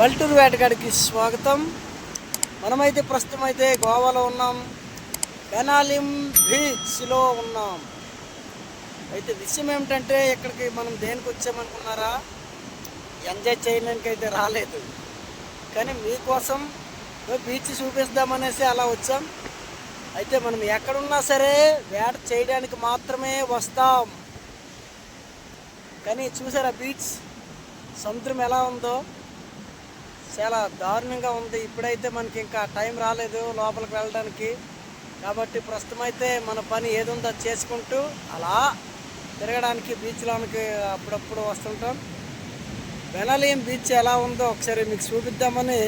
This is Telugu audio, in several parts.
పల్టూరు వేటగాడికి స్వాగతం. మనమైతే ప్రస్తుతం అయితే గోవాలో ఉన్నాం. బెనాలిం బీచ్లో ఉన్నాం. అయితే విషయం ఏమిటంటే ఇక్కడికి మనం దేనికి వచ్చామనుకున్నారా? ఎంజాయ్ చేయడానికి అయితే రాలేదు. కానీ మీకోసం బీచ్ చూపిస్తామనేసి అలా వచ్చాం. అయితే మనం ఎక్కడున్నా సరే వేట చేయడానికి మాత్రమే వస్తాం. కానీ చూసారా బీచ్? సముద్రం ఎలా ఉందో? చాలా దారుణంగా ఉంది. ఇప్పుడైతే మనకి ఇంకా టైం రాలేదు లోపలికి వెళ్ళడానికి. కాబట్టి ప్రస్తుతం అయితే మన పని ఏది ఉందో చేసుకుంటూ అలా తిరగడానికి బీచ్లోనికి అప్పుడప్పుడు వస్తుంటాం. బెనాలియం బీచ్ ఎలా ఉందో ఒకసారి మీకు చూపిద్దామని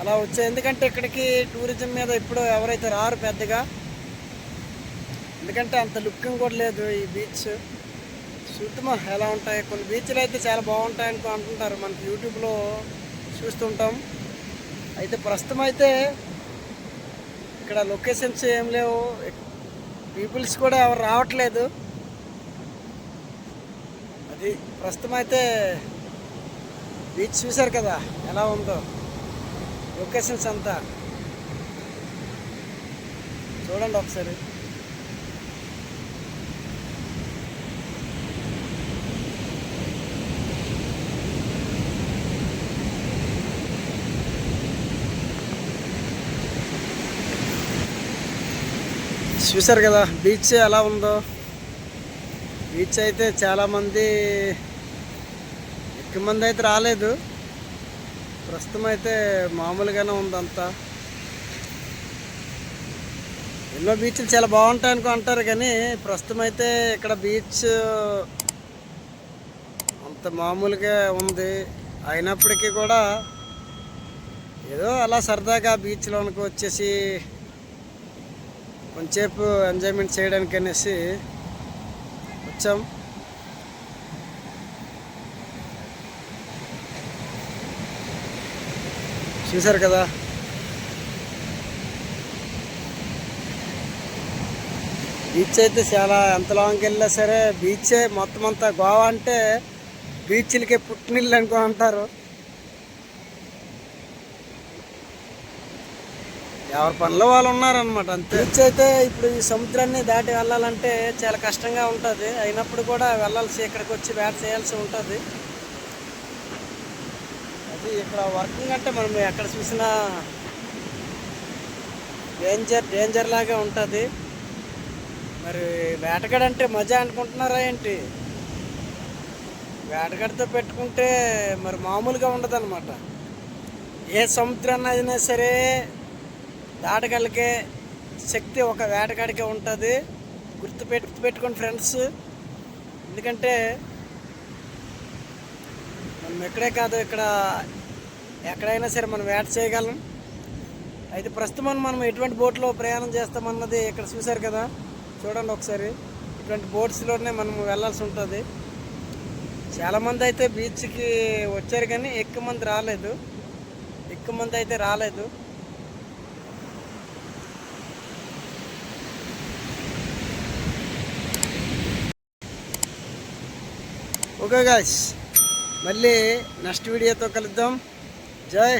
అలా వచ్చాయి ఎందుకంటే ఇక్కడికి టూరిజం మీద ఇప్పుడు ఎవరైతే రారు పెద్దగా ఎందుకంటే అంత లుక్కింగ్ కూడా లేదు ఈ బీచ్ చూద్దామా ఎలా ఉంటాయి. కొన్ని బీచ్లు అయితే చాలా బాగుంటాయి అనుకో అంటుంటారు. మనకి యూట్యూబ్లో చూస్తుంటాం. అయితే ప్రస్తుతం అయితే ఇక్కడ లొకేషన్స్ ఏం లేవు. పీపుల్స్ కూడా ఎవరు రావట్లేదు. అది ప్రస్తుతం అయితే బీచ్ చూశారు కదా ఎలా ఉందో. లొకేషన్స్ అంతా. చూడండి ఒకసారి. చూసారు కదా బీచ్ ఎలా ఉందో. బీచ్ అయితే చాలామంది ఎక్కువ మంది అయితే రాలేదు. ప్రస్తుతం అయితే మామూలుగానే ఉందంతా ఎన్నో బీచ్లు చాలా బాగుంటాయి అనుకో అంటారు కానీ ప్రస్తుతం అయితే ఇక్కడ బీచ్ అంత మామూలుగా ఉంది. అయినప్పటికీ కూడా ఏదో అలా సరదాగా బీచ్లోనికి వచ్చేసి కొంచెంసేపు ఎంజాయ్మెంట్ చేయడానికి అనేసి వచ్చాం. చూసారు కదా? బీచ్ అయితే చాలా ఎంత లాంగ్కి వెళ్ళినా సరే బీచే మొత్తం అంతా గోవా అంటే బీచ్లకే పుట్టినిల్లు అనుకో అంటారు. ఎవరి పనిలో వాళ్ళు ఉన్నారనమాట అంతే. బీచ్ అయితే ఇప్పుడు ఈ సముద్రాన్ని దాటి వెళ్ళాలంటే చాలా కష్టంగా ఉంటుంది. అయినప్పుడు కూడా వెళ్ళాల్సి ఇక్కడికి వచ్చి వేట చేయాల్సి ఉంటుంది. అది ఇక్కడ వర్కింగ్ అంటే మనం ఎక్కడ చూసినా డేంజర్ డేంజర్ లాగా ఉంటుంది. మరి వేటగాడంటే మజా అనుకుంటున్నారా ఏంటి? వేటగాడితో పెట్టుకుంటే మరి మామూలుగా ఉండదు ఏ సముద్రాన్ని అయినా సరే దాటగలిగే శక్తి ఒక వేటగాడికే ఉంటుంది. గుర్తు పెట్టు పెట్టుకోండి ఫ్రెండ్స్. ఎందుకంటే మనం ఎక్కడే కాదు ఇక్కడ ఎక్కడైనా సరే మనం వేట చేయగలం. అయితే ప్రస్తుతం మనం ఎటువంటి బోట్లో ప్రయాణం చేస్తామన్నది ఇక్కడ చూశారు కదా. చూడండి ఒకసారి. ఇటువంటి బోట్స్లోనే మనం వెళ్ళాల్సి ఉంటుంది. చాలామంది అయితే బీచ్కి వచ్చారు కానీ ఎక్కువ మంది రాలేదు. ఎక్కువ మంది అయితే రాలేదు. ఓకే గాయస్ మళ్ళీ నెక్స్ట్ వీడియోతో కలుద్దాం. జై